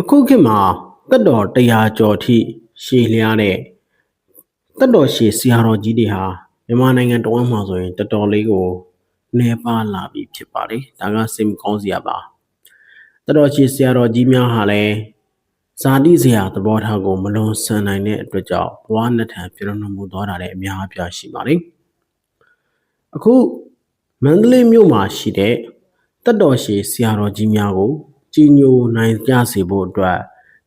အခုခေတ်မှာတက်တော်100ကျော်ထိရှည်လျားတဲ့တက်တော်ရှည်ဆရာတော်ကြီးတွေဟာမြန်မာနိုင်ငံတဝန်းမှာဆိုရင်တော်တော်လေးကိုနေပါလာပြီဖြစ်ပါတယ်။ဒါကစိတ်မကောင်းစရာပါ။တက်တော်ရှည်ဆရာတော်ကြီးများဟာလည်းဇာတိစရာသဘောထားကိုမလွန်ဆန်နိုင်တဲ့အတွက်ကြောင့်ဘဝနှစ်ထံပြည့်နှမှုသွားတာလည်းအများအပြားရှိပါတယ်။အခုမန္တလေးမြို့မှာရှိတဲ့တက်တော်ရှည်ဆရာတော်ကြီးများကို ကြီးညိုနိုင်ကြစေဖို့အတွက်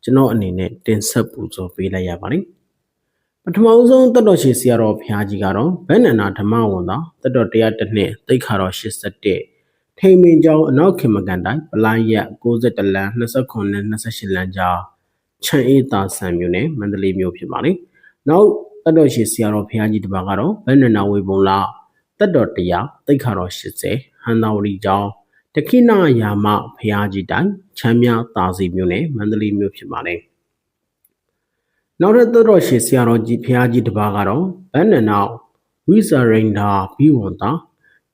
ကျွန်တော်အနေနဲ့တင်ဆက်ပူဇော်ပေးလိုက်ရပါတယ်။ပထမဦးဆုံးတက်တော်ရှည်ဆရာတော်ဘုရားကြီးကတော့ဗန္နနာဓမ္မဝန်သာတက်တော်101နှစ်တိတ်ခါတော်81ထိန်မင်းကျောင်းအနောက်ခင်မကန်တိုင်းပလိုင်းရက်61လမ်း29နဲ့28လမ်းကြားချန်အေးသာဆန်မြို့နယ်မန္တလေးမြို့ဖြစ်ပါတယ်။နောက်တက်တော်ရှည်ဆရာတော်ဘုရားကြီးတစ်ပါးကတော့ဗန္နနာဝေဘုံလာတက်တော်100တိတ်ခါတော်80ဟန်သာဝရီကျောင်း တခိနယာမဖျားကြီးတိုင်ချမ်းမြသာစီမြို့နယ်မန္တလေးမြို့ဖြစ်ပါတယ်။နောက်ထပ်သောတော်ရှင်ဆရာတော်ကြီးဖျားကြီးတစ်ပါးကတော့ဗန္နနောက်ဝိဇာရိန္ဒာဘိဝန္တာ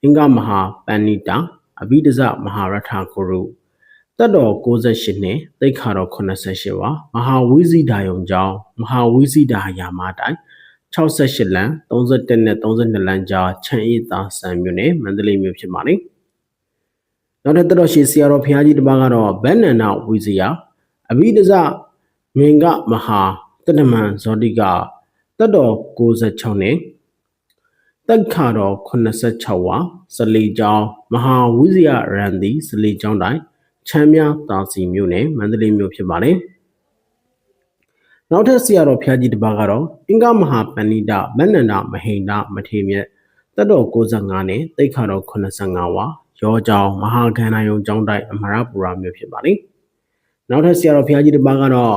အင်္ဂမဟာပဏိတာအဘိဒဇမဟာရထကိုရုတတ်တော်68နှစ်သိက္ခာတော်88ပါမဟာဝိဇိဒါယုံကျောင်းမဟာဝိဇိဒါယာမတိုင်68လမ်း31နဲ့32လမ်းကြားချမ်းအေးသာဆန်မြို့နယ်မန္တလေးမြို့ဖြစ်ပါတယ်။ နောက်ထပ်တော်ရှိဆရာတော်ဘုရားကြီးတစ်ပါးကတော့ဗန္နနာဝိဇယအဘိဒဇမင်္ဂမဟာတတမန်ဇောတိကတတ်တော်66နဲ့တက်ခါတော်86ဝါစလီကျောင်းမဟာဝိဇယရန်ဒီစလီကျောင်းတိုင်းချမ်းမြတာစီမြို့နယ်မန္တလေးမြို့ဖြစ်ပါတယ်နောက်ထပ်ဆရာတော်ဘုရားကြီးတစ်ပါးကတော့အင်္ဂမဟာပဏိတမန္နန္ဒမဟိန္ဒမထေမြတ်တတ်တော်65နဲ့တိတ်ခါတော်85ဝါ ရောကျောင်းမဟာခန္ဓာယုံကျောင်းတိုက်အမရပူရာမြို့ဖြစ်ပါတယ်။နောက်ထပ်ဆရာတော်ဘုရားကြီးတစ်ပါးကတော့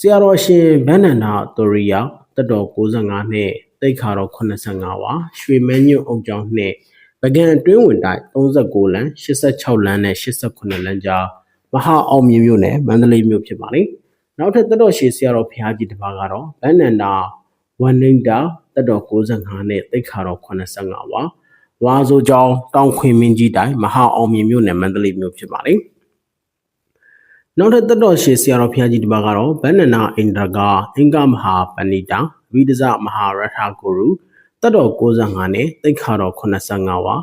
ဆရာတော်ရှင်ဗန္နန္ဒတိုရိယာတက်တော်65နှစ်တိတ်ခါတော်85ဝါရွှေမဲညွန့်အုပ်ကျောင်းနှစ်ပကံအတွင်းဝင်တိုက်39လမ်း86လမ်းနဲ့89လမ်းကြားမဟာအောင်မြင်မြို့နယ်မန္တလေးမြို့ဖြစ်ပါတယ်။နောက်ထပ်တက်တော်ရှင်ဆရာတော်ဘုရားကြီးတစ်ပါးကတော့ဗန္နန္ဒဝန္နိတာတက်တော်65နှစ်တိတ်ခါတော်85ဝါ ဝါဆိုကျောင်းတောင်ခွင်မင်းကြီးတိုင်းမဟာအောင်မြင်မြို့နယ်မန္တလေးမြို့ဖြစ်ပါတယ်။နောက်ထပ်တတော်ရှေဆရာတော်ဘုရားကြီးဒီပါကတော့ဗန္နနာအိန္ဒြကအင်္ဂမဟာပဏိတာဝိဒဇမဟာရထဂုရုတတော်65နဲ့တိခါတော်85ဝါ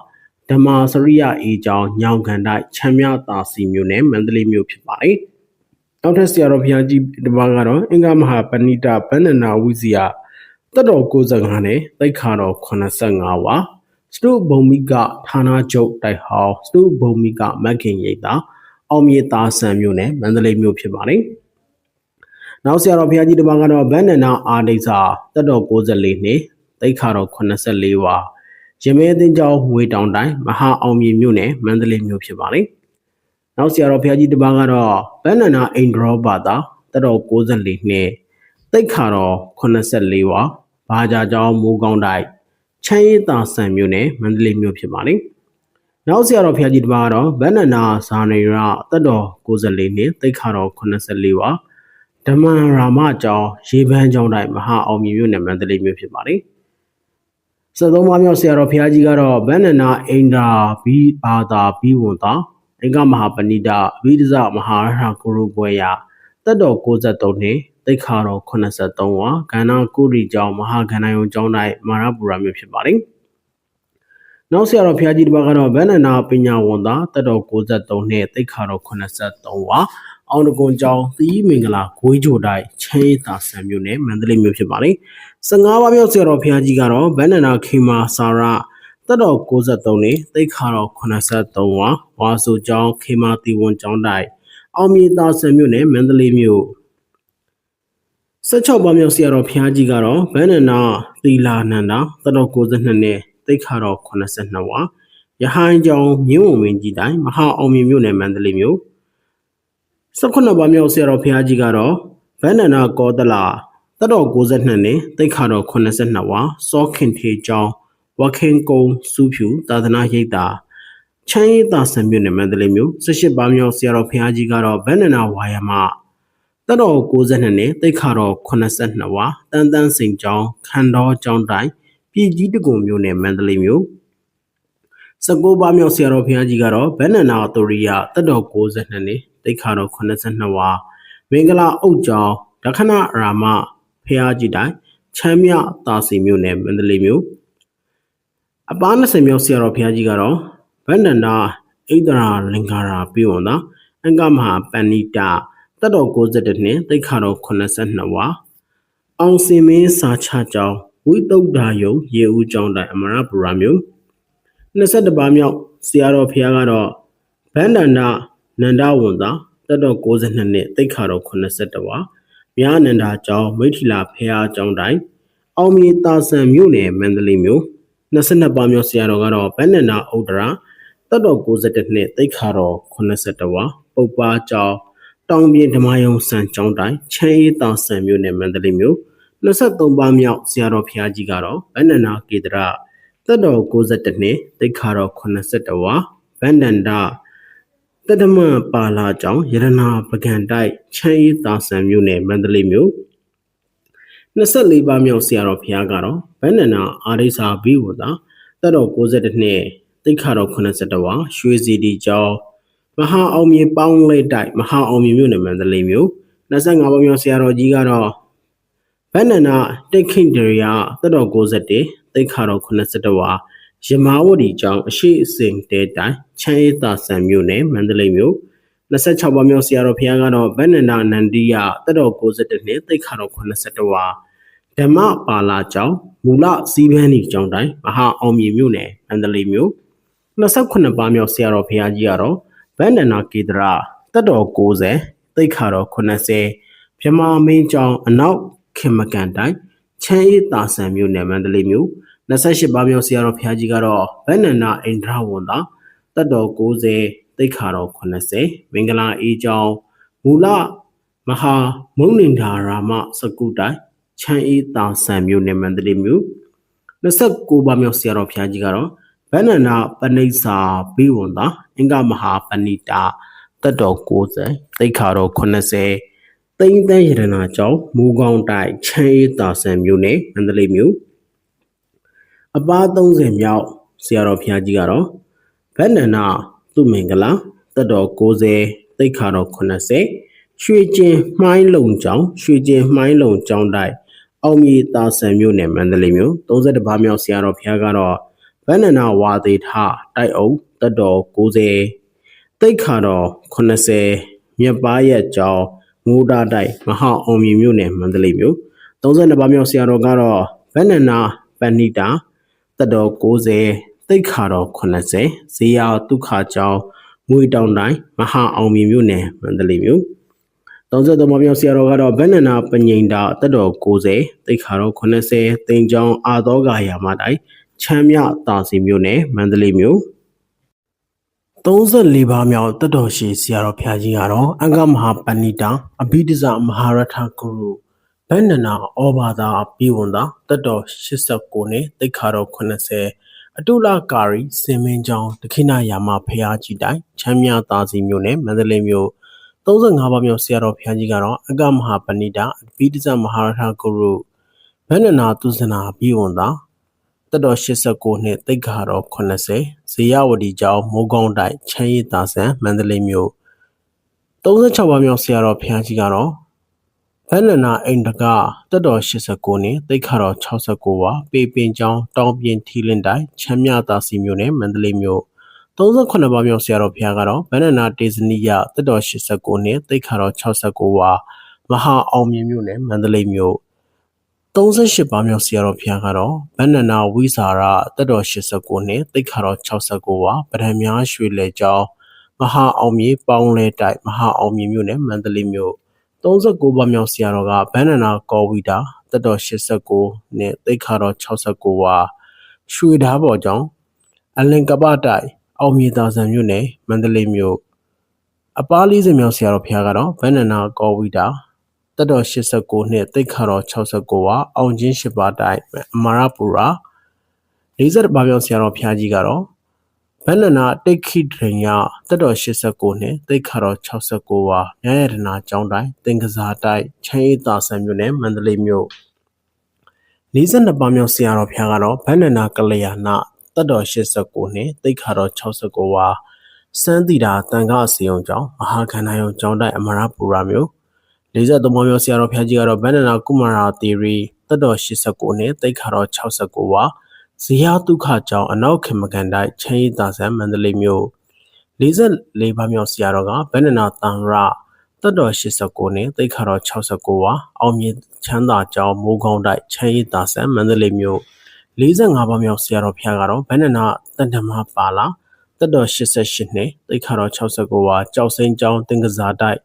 ဓမ္မာစရိယအေကျောင်းညောင်ခန္တိုက်ချမ်းမြတာစီမြို့နယ်မန္တလေးမြို့ဖြစ်ပါတယ်။နောက်ထပ်ဆရာတော်ဘုရားကြီးဒီပါကတော့အင်္ဂမဟာပဏိတာဗန္နနာဝိဇယတတော်65နဲ့တိခါတော်85ဝါ စတုဘုံမိကဌာနချုပ်တိုက်ဟောင်းစတုဘုံမိကမက်ခင်ရိပ်သာအောင်မြေသာဆန်မြို့နယ်မန္တလေးမြို့ဖြစ်ပါတယ်။နောက်ဆရာတော်ဘုရားကြီးတပန်းကတော့ဗန္နနာအာဒိစာတက်တော်64နှစ်တိခါတော်84ဝါရမဲသင်းကျောင်းငွေတောင်တိုင်းမဟာအောင်မြေမြို့နယ်မန္တလေးမြို့ဖြစ်ပါတယ်။နောက်ဆရာတော်ဘုရားကြီးတပန်းကတော့ဗန္နနာအိန္ဒြောဘာသာတက်တော်64နှစ်တိခါတော်84ဝါဘာကြာကျောင်းမိုးကောင်းတိုင်း ချမ်းရည်သာဆန်မြို့နယ်မန္တလေးမြို့ဖြစ်ပါတယ်။နောက်ဆရာတော်ဖျားကြီးတစ်ပါးကတော့ဗန္နနာဇာနေရတက်တော်94နှစ်တိတ်ခါတော်84ဝါဓမ္မရာမကျောင်းရေပန်းကျောင်းတိုင်းမဟာအောင်မြင်မြို့နယ်မန္တလေးမြို့ဖြစ်ပါတယ်။စသုံးပါးမြောက်ဆရာတော်ဖျားကြီးကတော့ဗန္နနာအိန္ဒာဘီဘာသာဘီဝန်တာအင်္ဂမဟာပဏိတဝိဒဇမဟာရဟကိုရုပွဲရတက်တော်63နှစ် တိတ်ခါတော်83ဝါကန္နာကုရီကျောင်းမဟာကန္နာယုံကျောင်း၌မာရပူရာမြို့ဖြစ်ပါတယ်။နောက်ဆရာတော်ဘုရားကြီးတစ်ပါးကတော့ဗန္နနာပညာဝန်သားတက်တော်63နှစ်တိတ်ခါတော်83ဝါအောင်တကွန်ကျောင်းသီးမင်္ဂလာဂွေးကြိုတိုက်ချဲသာဆံမြို့နယ်မန္တလေးမြို့ဖြစ်ပါတယ်။15ပါးမြောက်ဆရာတော်ဘုရားကြီးကတော့ဗန္နနာခေမာစာရတက်တော်63နှစ်တိတ်ခါတော်83ဝါဝါဆိုကျောင်းခေမာတီဝန်ကျောင်းတိုက်အောင်မြေသာဆံမြို့နယ်မန္တလေးမြို့ 16ပါးမြောက်ဆရာတော်ဘုရားကြီးကတော့ဗန္နနာသီလာနန္ဒာတတော်62နှစ်တိတ်ခါတော်82ဝါရဟန်းကျောင်းမြင်းဝံဝင်းကြီးတိုင်းမဟာအောင်မြင်မြို့နယ်မန္တလေးမြို့18ပါးမြောက်ဆရာတော်ဘုရားကြီးကတော့ဗန္နနာကောတလာတတော်62နှစ်တိတ်ခါတော်82ဝါစောခင်ထေကျောင်းဝခင်ကုံစုဖြူသာသနာရိပ်သာချမ်းရည်သာဆံမြို့နယ်မန္တလေးမြို့18ပါးမြောက်ဆရာတော်ဘုရားကြီးကတော့ဗန္နနာဝါယမ တတော်62နှစ်တိတ်ခါတော်82ဝါတန်တန်းစိန်ကျောင်းခန္တော်ကျောင်းတိုင်းပြည်ကြီးတကုံမြို့နယ်မန္တလေးမြို့19ပါးမြောက်ဆရာတော်ဘုရားကြီးကတော့ဗန္နနာတိုရိယတတော်62နှစ်တိတ်ခါတော်82ဝါမင်္ဂလာအုတ်ကျောင်းဒခဏရာမဖះကြီးတိုင်းချမ်းမြတာစီမြို့နယ်မန္တလေးမြို့အပား20မြောက်ဆရာတော်ဖះကြီးကတော့ဗန္ဒန္တာဣဒရာလင်္ကာရာပြုံသာအင်္ဂမဟာပဏိတ တတ်တော်62နှစ်တိခါတော်82ဝါအောင်စင်မင်းစာချကျောင်းဝိတုဒ္ဓယုံရေဦးကျောင်းတိုင်အမရပူရာမြို့22ပါးမြောက်ဆရာတော်ဖះကတော့ဗန္ဒန္တာနန္ဒဝန်သာတက်တော်62နှစ်တိတ်ခါတော်82ဝါမြားနန္ဒာကျောင်းမိထီလာဖះကျောင်းတိုင်းအောင်မြေတာဆန်မြို့နယ်မန္တလေးမြို့22ပါးမြောက်ဆရာတော်ကတော့ဗန္ဒန္တာဥဒရာတက်တော်62နှစ်တိတ်ခါတော်82ဝါပုပ္ပါကျောင်း တောင်ပြင်ဓမ္မယုံစံကျောင်းတိုင်းချမ်းအေးတာဆန်မြို့နယ်မန္တလေးမြို့23ပါးမြောက်ဆရာတော်ဖះကြီးကတော့ဗန္ဒနာကေတရတက်တော်62နှစ်တိတ်ခါတော်82ဝါဗန္ဒန္တာတတမပါလာကျောင်းရတနာပကံတိုက်ချမ်းရီသာဆန်မြို့နယ်မန္တလေးမြို့24ပါးမြောက်ဆရာတော်ဘုရားကတော့ဗန္ဒနာအာရိစာဘိဝတာတတော်62နှစ်တိခါတော်82ဝါရွှေစီတီကျောင်း မဟာအောင်မြေပေါင်းလဲတိုက်မဟာအောင်မြေမြို့နယ်မန္တလေးမြို့25ပါးမြောက်ဆရာတော်ကြီးကတော့ဗန္ဒနာတိခိန်ဒရိယာတတော်61တိခါတော်82ဝါရမာဝတီကျောင်းအရှိအစင်တဲတိုင်ချမ်းအေးသာဆန်မြို့နယ်မန္တလေးမြို့26ပါးမြောက်ဆရာတော်ဘုရားကတော့ဗန္နနာနန္ဒီယတတော်62နှစ်သိခါတော်82ဝါဓမ္မပါလာကျောင်းမူလစီးပန်းဤကျောင်းတိုင်းမဟာအောင်မြေမြို့နယ်မန္တလေးမြို့28ပါးမြောက်ဆရာတော်ဘုရားကြီးကတော့ ဗန္နနာကေတရာတတော်60သိခါတော်80မြမမင်းကျောင်းအနောက်ခင်မကန်တိုင်းချမ်းအေးသာဆန်မြို့နယ်မန္တလေးမြို့28ပါးမြောက်ဆရာတော်ဘုရားကြီးကတော့ဗန္နနာအိန္ဒြဝန်သာတတ်တော်90တိတ်ခါတော်80မင်္ဂလာအေးကျောင်းမူလမဟာမုံနင်ဒါရာမစကုတိုင်ချမ်းအေးတာဆန်မြို့နယ်မန္တလေးမြို့29ပါးမြောက်ဆရာတော်ဘုရားကြီးကတော့ ဗန္နနာပဏိစ္စာဘိဝန္တာအင်္ဂမဟာပဏိတာတတ်တော်90တိတ်ခါတော်80သိမ့်တန်းရတနာကျောင်းမူကောင်းတိုက်ချမ်းအေးတာဆန်မြို့နယ်မန္တလေးမြို့အပား30မြောက်ဆရာတော်ဘုရားကြီးကတော့ဗန္ဒနာသူမင်္ဂလာတက်တော်90တိတ်ခါတော်80ရွှေကျင်မှိုင်းလုံကျောင်းရွှေကျင်မှိုင်းလုံကျောင်းတိုက်အောင်မြေတာဆန်မြို့နယ်မန္တလေးမြို့32ပါးမြောက်ဆရာတော်ဘုရားကတော့ ဗန္ဒနာဝါသေးထတိုက်အုပ်တက်တော်90တိတ်ခါတော်80မြက်ပါရက်ကျောင်းငိုးတာတိုက်မဟာအောင်မြေမြို့နယ်မန္တလေးမြို့32ပါးမြောက်ဆရာတော်ကတော့ဗန္ဒနာပဏိတာတက်တော်90တိတ်ခါတော်80ဇေယဒုက္ခကျောင်းငွေတောင်တိုင်းမဟာအောင်မြင်မြို့နယ်မန္တလေးမြို့33မမြောက်ဆရာတော်ကတော့ဗန္နနာပညိန်တာတက်တော်90တိတ်ခါတော်80တင်ကျောင်းအာသောဂါယာမတိုင်း ချမ်းမြတာစီမြို့နယ်မန္တလေးမြို့34ပါးမြောက်တက်တော်ရှိဆရာတော်ဖျားကြီးကတော့အင်္ဂမဟာပဏိတာအဘိဓိဇမဟာရထဂုရုဗန္ဒနာဩဘာသာပြည်ဝန်သာတက်တော်89နှစ်တိတ်ခါတော်80အတုလကာရီစင်မင်းကျောင်းဒခိဏယာမဖရာကြီးတိုင်ချမ်းမြသာစီမြို့နယ်မန္တလေးမြို့35ပါးမြောက်ဆရာတော်ဖရာကြီးကတော့အကမဟာပဏိတာဘိဒဇမဟာရထဂုရုဗန္ဒနာသူဇနာပြည်ဝန်သာ တက်တော်89နှစ်တိတ်ခါတော်80ဇေယဝတီကျောင်းမိုးကောင်းတိုက်ချမ်းရည်သာဆန်မန္တလေးမြို့36ပါးမြောက်ဆရာတော်ဖရာကြီးကတော့ဗန္နနာအိန္ဒကတက်တော်89နှစ်တိတ်ခါတော်69ဝါပေပင်ကျောင်းတောင်ပြင်ထီလင်းတိုင်းချမ်းမြသာစီမြို့နယ်မန္တလေးမြို့38ပါးမြောက်ဆရာတော်ဘုရားကတော့ဗန္နနာတေဇနီယတက်တော်89နှစ်တိတ်ခါတော်69ဝါမဟာအောင်မြင်မြို့နယ်မန္တလေးမြို့ 38ပါးမြောက်ဆရာတော်ဘုရားကတော့ဗန္နနာဝိစာရတက်တော်89နှစ်တိတ်ခါတော်69ဝါပဒံများရွှေလေကျောင်းမဟာအောင်မြေပေါင်းလဲတိုက်မဟာအောင်မြေမြို့နယ်မန္တလေးမြို့39ပါးမြောက်ဆရာတော်ကဗန္နနာကောဝီတာတက်တော်89နဲ့သိခါတော်69ဝါရွှေဓားပေါ်ကြောင့်အလင်ကပတိုက်အောင်မြေသာဆန်မြို့နယ်မန္တလေးမြို့အပား40မြောက်ဆရာတော်ဖျားကတော့ဗန္နနာကောဝီတာ တက်တော်89နှစ်သိခါတော်69ဝါအောင်ချင်းရှိပါတိုက်အမာရပူရာ40ပါးမြောက်ဆရာတော်ဖျားကြီးကတော့ဗန္နနာတိတ်ခိဒရညတက်တော်89နှစ်တိတ်ခါတော်69ဝါမြရရနာကျောင်းတိုင်းတင်ကစားတိုက်ချမ်းအေးသာဆန်မြို့နယ်မန္တလေးမြို့42ပါးမြောက်ဆရာတော်ဖျားကတော့ဗန္နနာကလျာဏတက်တော်89နှစ်တိတ်ခါတော်69ဝါစန်းတီတာတန်ခါအစီယုံကျောင်းမဟာခန္ဓာယုံကျောင်းတိုက်အမရပူရာမြို့ 43မောင်မြောက်ဆရာတော်ဘုရားကြီးကတော့ဗန္ဒနာကုမာရာသီရီတက်တော်89နှစ်တိတ်ခါတော်69ဝါဇေယဒုက္ခကြောင့်အနောက်ခေမကန်တိုက်ချမ်းရည်သာဆန်မန္တလေးမြို့44ပါးမြောက်ဆရာတော်ကဗန္ဒနာတန်ရတက်တော်89နှစ်တိတ်ခါတော်69ဝါအောင်မြင်ချမ်းသာကြောင်းမိုးကောင်းတိုက်ချမ်းရည်သာဆန်မန္တလေးမြို့45ပါးမြောက်ဆရာတော်ဘုရားကတော့ဗန္ဒနာတန်တမပါလာတက်တော်88နှစ်တိတ်ခါတော်69ဝါကြောက်စိန်ကျောင်းတင်ကစားတိုက်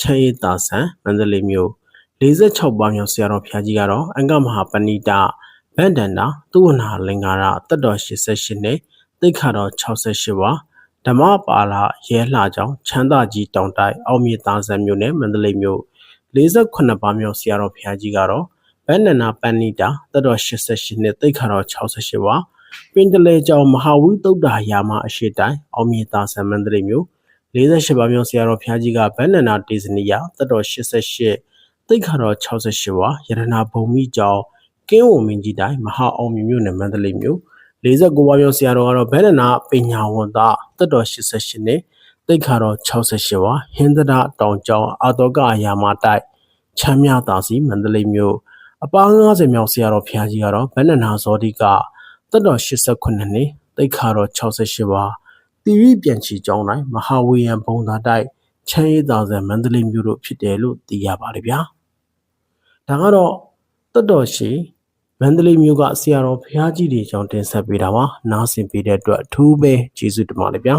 ချမ်းရည်သာဆန်မန္တလေးမြို့46ပါးမြောက်ဆရာတော်ဘုရားကြီးကတော့အင်္ဂမဟာပဏိတဗန္ဒန္တာသူဝနာလင်္ကာရတက်တော်88နှစ်တိတ်ခါတော်68ဝါဓမ္မပါလာရဲလှကြောင်းချမ်းသာကြီးတောင်တိုက်အောင်မြေသားဆန်မြို့နယ်မန္တလေးမြို့48ပါးမြောက်ဆရာတော်ဘုရားကြီးကတော့ဗန္ဒနာပဏိတာတက်တော်88နှစ်တိတ်ခါတော်68ဝါပင်တလေကျောင်းမဟာဝိတုဒ္ဓရာမအရှိတိုင်အောင်မြေသားဆန်မန္တလေးမြို့ 48ပါးမြောက်ဆရာတော်ဘုရားကြီးကဗန္ဒနာတေဇနီယတက်တော်88တိတ်ခါတော်68ဝါရတနာဘုံမိကျောင်းကင်းဝမင်းကြီးတိုင်းမဟာအောင်မြမြို့နယ်မန္တလေးမြို့49ပါးမြောက်ဆရာတော်ကတော့ဗန္ဒနာပညာဝန္တတက်တော်88နှစ်တိတ်ခါတော်68ဝါဟင်္ဒရာတောင်ကျောင်းအာတောကရာမတိုက်ချမ်းမြသာစီမန္တလေးမြို့အပား90မြောက်ဆရာတော်ဘုရားကြီးကတော့ဗန္ဒနာဇောတိကတက်တော်89နှစ်တိတ်ခါတော်68ဝါ တိရိပြန်ချီကျောင်းတိုင်းမဟာဝေယံဘုံသာတိုက်ချမ်းရည်သာဆန်မန္တလေးမြို့တို့ဖြစ်တယ်လို့သိရပါတယ်ဗျာဒါကတော့တက်တော်ရှိမန္တလေးမြို့ကဆရာတော်ဘုရားကြီးတွေကြောင့်တင်ဆက်ပေးတာပါနားဆင်ပေးတဲ့အတွက်အထူးပဲကျေးဇူးတင်ပါတယ်ဗျာ